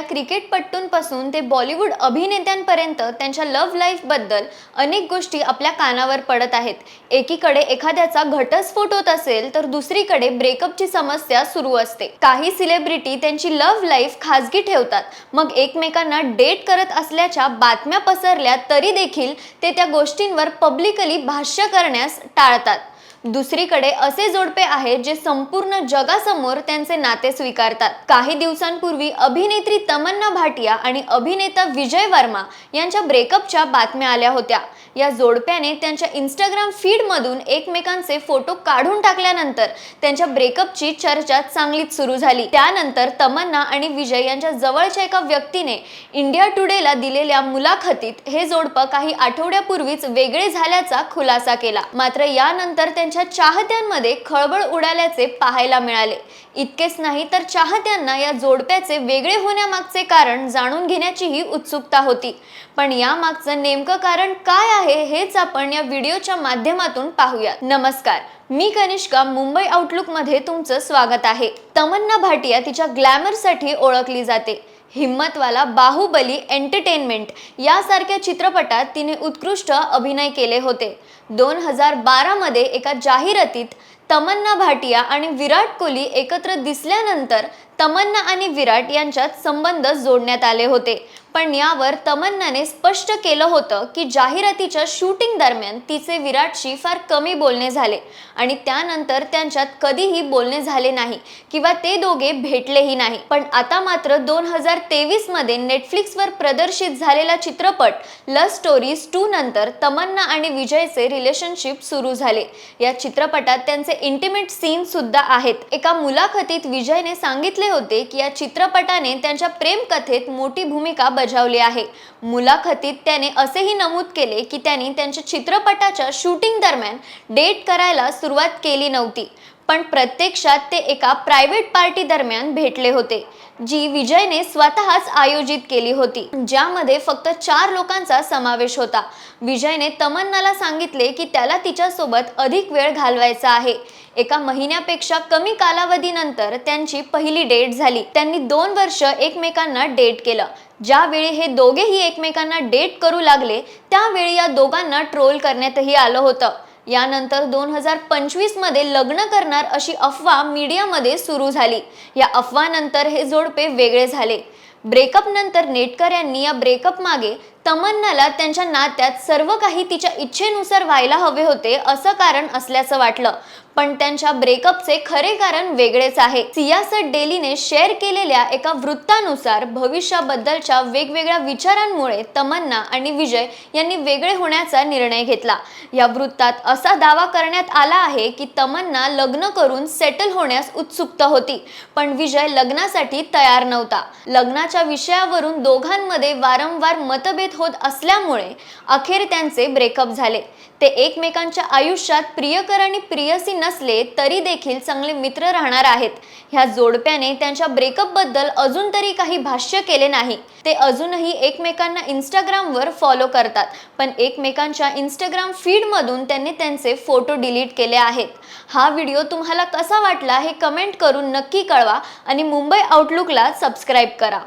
साध्या क्रिकेटपट्टूंपासून ते बॉलिवूड अभिनेत्यांपर्यंत त्यांच्या लव्ह लाईफबद्दल अनेक गोष्टी आपल्या कानावर पडत आहेत. एकीकडे एखाद्याचा घटस्फोट होत असेल तर दुसरीकडे ब्रेकअपची समस्या सुरू असते. काही सिलेब्रिटी त्यांची लव्ह लाईफ खाजगी ठेवतात. मग एकमेकांना डेट करत असल्याच्या बातम्या पसरल्या तरी देखील ते त्या गोष्टींवर पब्लिकली भाष्य करण्यास टाळतात. दुसरीकडे असे जोडपे आहेत जे संपूर्ण जगासमोर त्यांचे नाते स्वीकारतात. काही दिवसांपूर्वी अभिनेत्री तमन्ना भाटिया आणि अभिनेता विजय वर्मा यांच्या ब्रेकअपच्या बातम्या आल्या होत्या. या जोडप्याने त्यांच्या इंस्टाग्राम फीडमधून एकमेकांचे फोटो काढून टाकल्यानंतर त्यांच्या ब्रेकअपची चर्चा चांगलीच सुरू झाली. त्यानंतर तमन्ना आणि विजय यांच्या जवळच्या एका व्यक्तीने इंडिया टुडेला दिलेल्या मुलाखतीत हे जोडपं काही आठवड्यापूर्वीच वेगळे झाल्याचा खुलासा केला. मात्र यानंतर त्यांच्या चाहत्यांमध्ये खळबळ उडाल्याचे पाहायला मिळाले. इतकेच नाही तर चाहत्यांना या जोडप्याचे वेगळे होण्यामागचे कारण जाणून घेण्याचीही उत्सुकता होती. पण यामागचं नेमकं कारण काय आहे हेच आपण या व्हिडिओच्या माध्यमातून पाहूया नमस्कार मी कनिष्का मुंबई आउटलुकमध्ये तुमचं स्वागत आहे. तमन्ना भाटिया तिच्या ग्लॅमरसाठी ओळखली जाते. हिम्मतवाला बाहुबली एंटरटेनमेंट यासारख्या चित्रपटात तिने उत्कृष्ट अभिनय केले होते. दोन हजार बारामध्ये एका जाहिरातीत तमन्ना भाटिया आणि विराट कोहली एकत्र दिसल्यानंतर तमन्ना आणि विराट यांच्यात संबंध जोडण्यात आले होते. पण यावर तमन्नाने स्पष्ट केलं होतं की जाहिरातीच्या शूटिंग दरम्यान तिचे विराटशी फार कमी बोलणे झाले आणि त्यानंतर त्यांच्यात कधीही बोलणे झाले नाही किंवा ते दोघे भेटलेही नाही. पण आता मात्र दोन हजार तेवीसमध्ये नेटफ्लिक्सवर प्रदर्शित झालेला चित्रपट लव स्टोरीज टू नंतर तमन्ना आणि विजयचे रिलेशनशिप सुरू झाले. या चित्रपटात त्यांचे इंटिमेट सीन सुद्धा आहेत. एका मुलाखतीत विजयने सांगितले होते की या चित्रपटाने त्यांच्या प्रेमकथेत मोठी भूमिका बजावली आहे. मुलाखतीत त्याने असेही नमूद केले की त्यांनी त्यांच्या चित्रपटाच्या शूटिंग दरम्यान डेट करायला सुरुवात केली नव्हती. पण प्रत्यक्षात ते एका प्रायव्हेट पार्टी दरम्यान भेटले होते जी विजयने स्वतःच आयोजित केली होती. ज्यामध्ये फक्त चार लोकांचा समावेश होता. विजयने तमन्नाला सांगितले की त्याला तिच्यासोबत अधिक वेळ घालवायचा आहे. एका महिन्यापेक्षा कमी कालावधीनंतर त्यांची पहिली डेट झाली. त्यांनी दोन वर्ष एकमेकांना डेट केलं. ज्यावेळी हे दोघेही एकमेकांना डेट करू लागले त्यावेळी या दोघांना ट्रोल करण्यातही आलं होतं. यानंतर दोन हजार पंचवीसमध्ये लग्न करणार अशी अफवा मीडियामध्ये सुरू झाली. या अफवानंतर हे जोडपे वेगळे झाले. ब्रेकअप नंतर नेटकर यांनी या ब्रेकअप मागे तमन्नाला त्यांच्या नात्यात सर्व काही तिच्या इच्छेनुसार व्हायला हवे होते असं कारण असल्याचं वाटलं. पण त्यांच्या ब्रेकअपचे खरे कारण वेगळेच आहे. सियासत डेलीने शेअर केलेल्या एका वृत्तानुसार भविष्याबद्दलच्या वेगवेगळ्या विचारांमुळे तमन्ना आणि विजय यांनी वेगळे होण्याचा निर्णय घेतला. या वृत्तात असा दावा करण्यात आला आहे की तमन्ना लग्न करून सेटल होण्यास उत्सुकता होती पण विजय लग्नासाठी तयार नव्हता. लग्नाच्या विषयावरून दोघांमध्ये वारंवार मतभेद होत असल्यामुळे अखेर त्यांचे ब्रेकअप झाले. ते एकमेकांच्या आयुष्यात प्रियकर आणि प्रियसी नसले तरी देखील चांगले मित्र राहणार आहेत. ह्या जोडप्याने त्यांच्या ब्रेकअपबद्दल अजून तरी काही भाष्य केले नाही. ते अजूनही एकमेकांना इंस्टाग्रामवर फॉलो करतात पण एकमेकांच्या इंस्टाग्राम फीडमधून त्यांनी त्यांचे फोटो डिलीट केले आहेत. हा व्हिडिओ तुम्हाला कसा वाटला हे कमेंट करून नक्की कळवा आणि मुंबई आउटलुकला सबस्क्राईब करा.